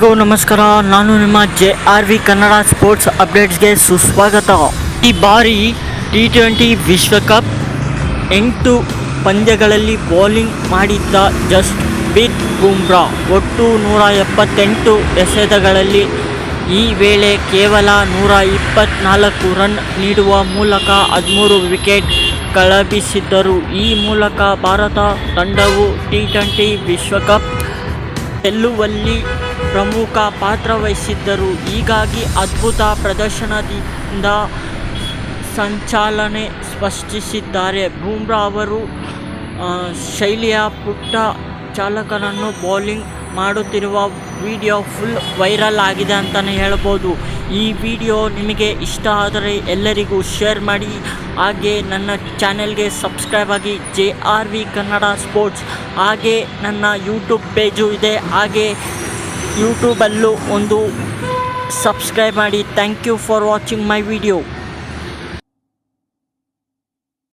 ಎಲ್ಲರಿಗೂ ನಮಸ್ಕಾರ. ನಾನು ನಿಮ್ಮ J R V Kannada sports ಅಪ್ಡೇಟ್ಸ್ಗೆ ಸುಸ್ವಾಗತ. ಈ ಬಾರಿ ಟಿ ಟ್ವೆಂಟಿ ವಿಶ್ವಕಪ್ ಎಂಟು ಪಂದ್ಯಗಳಲ್ಲಿ ಬೌಲಿಂಗ್ ಮಾಡಿದ್ದ ಜಸ್ಟ್ ಬಿತ್ ಬುಮ್ರಾ ಒಟ್ಟು ನೂರ ಎಪ್ಪತ್ತೆಂಟು ಎಸೆತಗಳಲ್ಲಿ ಈ ವೇಳೆ ಕೇವಲ ನೂರ ಇಪ್ಪತ್ನಾಲ್ಕು ರನ್ ನೀಡುವ ಮೂಲಕ ಹದಿಮೂರು ವಿಕೆಟ್ ಕಳಬಿಸಿದ್ದರು. ಈ ಮೂಲಕ ಭಾರತ ತಂಡವು ಟಿ ಟ್ವೆಂಟಿ ವಿಶ್ವಕಪ್ ಗೆಲ್ಲುವಲ್ಲಿ ಪ್ರಮುಖ ಪಾತ್ರ ವಹಿಸಿದ್ದರು. ಹೀಗಾಗಿ ಅದ್ಭುತ ಪ್ರದರ್ಶನದಿಂದ ಸಂಚಾಲನೆ ಸ್ಪಷ್ಟಿಸಿದ್ದಾರೆ ಬೂಮ್ರಾ ಅವರು ಶೈಲಿಯ ಪುಟ್ಟ ಚಾಲಕನನ್ನು ಬೌಲಿಂಗ್ ಮಾಡುತ್ತಿರುವ ವಿಡಿಯೋ ಫುಲ್ ವೈರಲ್ ಆಗಿದೆ ಅಂತಲೇ ಹೇಳ್ಬೋದು. ಈ ವಿಡಿಯೋ ನಿಮಗೆ ಇಷ್ಟ ಆದರೆ ಎಲ್ಲರಿಗೂ ಶೇರ್ ಮಾಡಿ, ಹಾಗೆ ನನ್ನ ಚಾನೆಲ್ಗೆ ಸಬ್ಸ್ಕ್ರೈಬ್ ಆಗಿ J R V Kannada sports, ಹಾಗೆ ನನ್ನ ಯೂಟ್ಯೂಬ್ ಪೇಜು ಇದೆ, ಹಾಗೆ ಯೂಟ್ಯೂಬಲ್ಲೂ ಒಂದು ಸಬ್ಸ್ಕ್ರೈಬ್ ಮಾಡಿ. Thank you for watching my video.